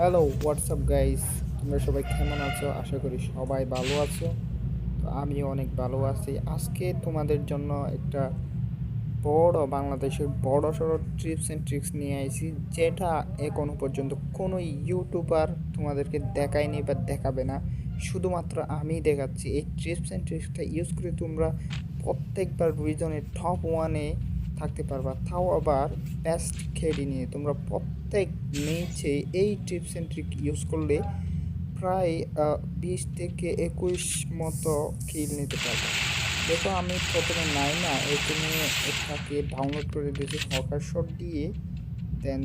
Hello WhatsApp guys তোমরা সবাই কেমন আছো? আশা করি সবাই ভালো আছো। তো আমিও অনেক ভালো আছি। আজকে তোমাদের জন্য একটা বড় বাংলাদেশের বড় সড়ো ট্রিপস অ্যান্ড ট্রিক্স নিয়ে আইছি, যেটা এখনও পর্যন্ত কোনো ইউটিউবার তোমাদেরকে দেখায়নি বা দেখাবে না। শুধুমাত্র আমি দেখাচ্ছি। এই ট্রিপস অ্যান্ড ট্রিক্সটা ইউজ করে তোমরা প্রত্যেকবার রিজনের টপ ওয়ানে থাকতে পারবা। তাও আবার বেস্ট খেলি নিয়ে তোমরা প্রত্যেক ম্যাচে এই টিপস অ্যান্ড ট্রিক ইউজ করলে প্রায় বিশ থেকে একুশ মতো কিল নিতে পারবে। দেখো আমি প্রথমে নাই না এখানে একটাকে ডাউনলোড করে দিয়েছি হকার শট দিয়ে। দেন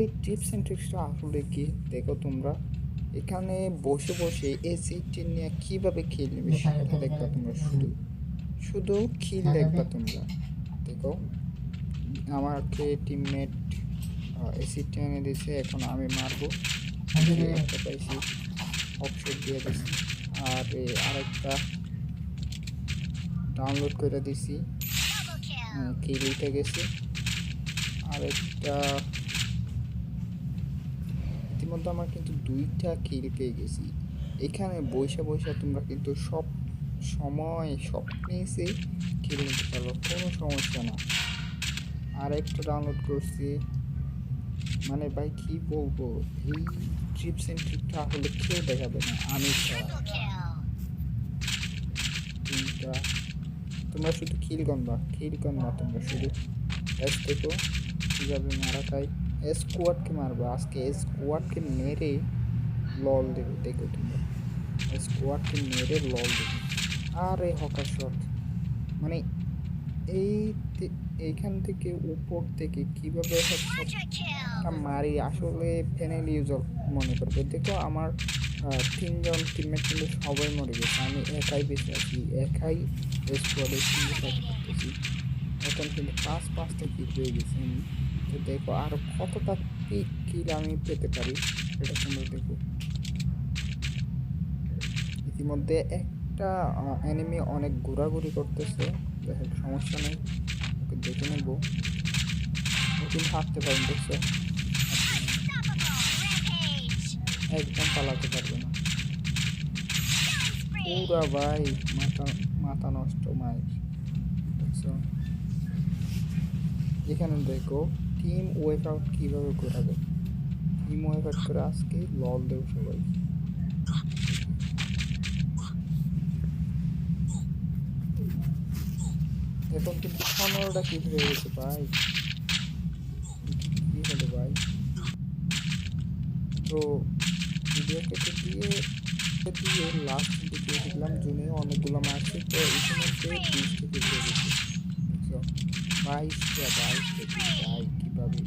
এই টিপস অ্যান্ড ট্রিক্সটা আসলে কি? দেখো তোমরা এখানে বসে বসে এই সিটটি নিয়ে কীভাবে খেল নেবে সেটা দেখবা তোমরা শুধু শুধু খিল দেখবা তোমরা। দেখো আমাকে টিমমেট এসিড টেনে দিয়েছে এখন আমি মারবো। একটা পাইছি অপশন দিয়ে দিছি। আর আরেকটা ডাউনলোড করে দিছি। কিল উঠে গেছে। আরেকটা ইতিমধ্যে আমার কিন্তু দুইটা কিল পেয়ে গেছি। এখানে বৈশা বৈশা তোমরা কিন্তু সব সময় সব নিয়েছে খেলে নিতে পারব কোনো সমস্যা না। আর একটা ডাউনলোড করছি। মানে ভাই, কি বলব? এই ট্রিপস অ্যান্ড ট্রিপটা আসলে কেউ দেখাবে না, আমি তোমরা শুধু খিল গনবা খিল গনবা তোমরা শুধু। এস দেখো, কীভাবে মারা খাই স্কোয়াডকে মারবো, আজকে স্কোয়াডকে মেরে লল দেবে, দেখো তোমরা। স্কোয়াডকে মেরে লল দেবে। আর এই হকার মানে এই এইখান থেকে উপর থেকে কীভাবে মারি, আসলে প্যানেল ইউজার মনে করবে। দেখো আমার তিনজন টিমমেট কিন্তু সবাই মরে গেছে। আমি একাই বেঁচে আছি, একাই স্কোয়াডে করতেছি। এখন কিন্তু পাঁচ, পাঁচটা কিল পেয়ে গেছি। আমি তো দেখো আর কতটা কিল আমি পেতে পারি সেটা তোমরা দেখো। ইতিমধ্যে একটা এনিমি অনেক ঘোরাঘুরি করতেছে। হোক, সমস্যা নেই। ওকে দেখে নেব। ও হাঁটতে পারেন দেখছ একদম পালাতে পারবে না। পুরা ভাই, মাথা মাথা নষ্ট মায়ের এখানে দেখো টিম ওয়েক আউট কীভাবে করাবে টিম ওয়েক আউট করে আজকে লল দেব সবাই এখন কিন্তু পনেরোটা কি হয়ে গেছে, ভাই। কি হলো, ভাই? তো ভিডিওকে তো দিয়ে দিয়ে লাস্ট দিকে দেখলাম জুনে অনেকগুলো মারছে তো ইতিমধ্যে বিশ থেকে হয়ে গেছে বুঝছ বাইশটা ভাই, কীভাবে?